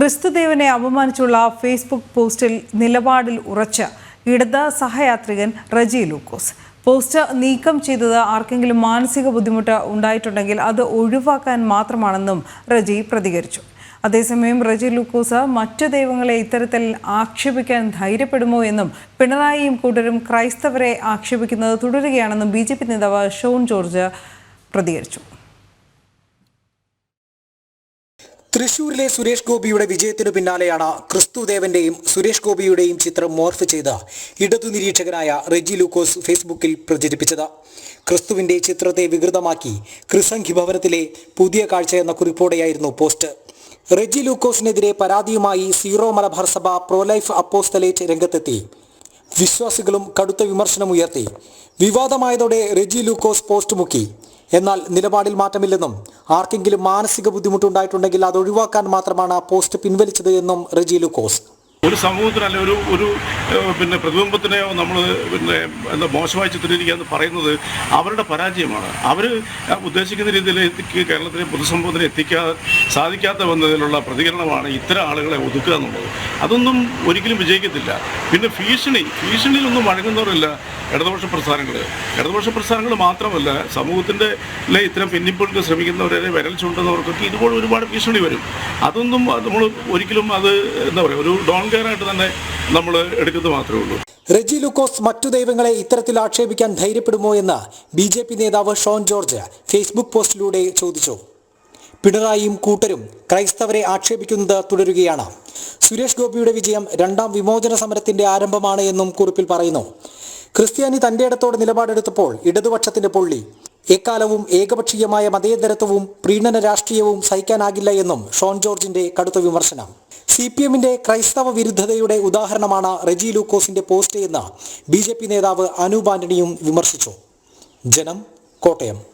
ക്രിസ്തുദേവനെ അപമാനിച്ചുള്ള Facebook പോസ്റ്റിൽ നിലപാടിൽ ഉറച്ച ഇടത് സഹയാത്രികൻ റജി ലൂക്കോസ്. പോസ്റ്റ് നീക്കം ചെയ്തത് ആർക്കെങ്കിലും മാനസിക ബുദ്ധിമുട്ട് ഉണ്ടായിട്ടുണ്ടെങ്കിൽ അത് ഒഴിവാക്കാൻ മാത്രമാണെന്നും റജി പ്രതികരിച്ചു. അതേസമയം റജി ലൂക്കോസ് മറ്റു ദൈവങ്ങളെ ഇത്തരത്തിൽ ആക്ഷേപിക്കാൻ ധൈര്യപ്പെടുമോ എന്നും പിണറായിയും കൂട്ടരും ക്രൈസ്തവരെ ആക്ഷേപിക്കുന്നത് തുടരുകയാണെന്നും ബി നേതാവ് ഷോൺ ജോർജ് പ്രതികരിച്ചു. തൃശൂരിലെ സുരേഷ് ഗോപിയുടെ വിജയത്തിനു പിന്നാലെയാണ് ക്രിസ്തുദേവന്റെയും സുരേഷ് ഗോപിയുടെയും ചിത്രം മോർഫ് ചെയ്ത് ഇടതു നിരീക്ഷകനായ റെജി ലൂക്കോസ് ഫേസ്ബുക്കിൽ പ്രചരിപ്പിച്ചത്. ക്രിസ്തുവിന്റെ ചിത്രത്തെ വികൃതമാക്കി ക്രിസംഖി ഭവനത്തിലെ പുതിയ കാഴ്ച എന്ന കുറിപ്പോടെയായിരുന്നു പോസ്റ്റ്. റെജി ലൂക്കോസിനെതിരെ പരാതിയുമായി സീറോ മലബാർ സഭ പ്രോലൈഫ് അപ്പോസ്തലേറ്റ് രംഗത്തെത്തി. വിശ്വാസികളും കടുത്ത വിമർശനമുയർത്തി വിവാദമായതോടെ റെജി ലൂക്കോസ് പോസ്റ്റ് മുക്കി. എന്നാൽ നിലപാടിൽ മാറ്റമില്ലെന്നും ആർക്കെങ്കിലും മാനസിക ബുദ്ധിമുട്ടുണ്ടായിട്ടുണ്ടെങ്കിൽ അത് ഒഴിവാക്കാൻ മാത്രമാണ് പോസ്റ്റ് പിൻവലിച്ചത് എന്നും റെജി ലുക്കോസ്. ഒരു സമൂഹത്തിന് അല്ലെ ഒരു ഒരു പിന്നെ പ്രതിബിംബത്തിനെയോ നമ്മൾ പിന്നെ എന്താ മോശമായി ചിത്രീകരിക്കുക എന്ന് പറയുന്നത് അവരുടെ പരാജയമാണ്. അവർ ഉദ്ദേശിക്കുന്ന രീതിയിൽ കേരളത്തിലെ പൊതുസമൂഹത്തിന് എത്തിക്കാൻ സാധിക്കാത്ത വന്നതിലുള്ള പ്രതികരണമാണ് ഇത്തരം ആളുകളെ ഒതുക്കുക എന്നുള്ളത്. അതൊന്നും ഒരിക്കലും വിജയിക്കത്തില്ല. പിന്നെ ഭീഷണി ഭീഷണിയിലൊന്നും വഴങ്ങുന്നവരല്ല ഇടതുപക്ഷ പ്രസ്ഥാനങ്ങൾ. ഇടതുപക്ഷ പ്രസ്ഥാനങ്ങൾ മാത്രമല്ല സമൂഹത്തിന്റെ ഇത്തരം പിന്നിപ്പോഴും ശ്രമിക്കുന്നവരെ വിരൽ ചൂണ്ടുന്നവർക്കൊക്കെ ഇതുപോലെ ഒരുപാട് ഭീഷണി വരും. അതൊന്നും നമ്മൾ ഒരിക്കലും അത് എന്താ പറയുക ഒരു ഡോൺ കെയർ ആയിട്ട് തന്നെ നമ്മൾ എടുക്കുന്നത് മാത്രമേ ഉള്ളൂ. റെജി ലൂക്കോസ് മറ്റു ദൈവങ്ങളെ ഇത്തരത്തിൽ ആക്ഷേപിക്കാൻ ധൈര്യപ്പെടുമോ എന്ന് ബി ജെ പി നേതാവ് ഷോൺ ജോർജ് ഫേസ്ബുക്ക് പോസ്റ്റിലൂടെ ചോദിച്ചു. പിണറായിയും കൂട്ടരും ക്രൈസ്തവരെ ആക്ഷേപിക്കുന്നത് തുടരുകയാണ്. സുരേഷ് ഗോപിയുടെ വിജയം രണ്ടാം വിമോചന സമരത്തിന്റെ ആരംഭമാണ് എന്നും കുറിപ്പിൽ പറയുന്നു. ക്രിസ്ത്യാനി തന്റെ ഇടത്തോട് നിലപാടെടുത്തപ്പോൾ ഇടതുപക്ഷത്തിന്റെ പൊള്ളി. എക്കാലവും ഏകപക്ഷീയമായ മതേതരത്വവും പ്രീണന രാഷ്ട്രീയവും സഹിക്കാനാകില്ല എന്നും ഷോൺ ജോർജിന്റെ കടുത്ത വിമർശനം. സി പി എമ്മിന്റെ ക്രൈസ്തവ വിരുദ്ധതയുടെ ഉദാഹരണമാണ് റെജി ലൂക്കോസിന്റെ പോസ്റ്റ് എന്ന് ബി നേതാവ് അനൂപ് ആന്റണിയും വിമർശിച്ചു. ജനം കോട്ടയം.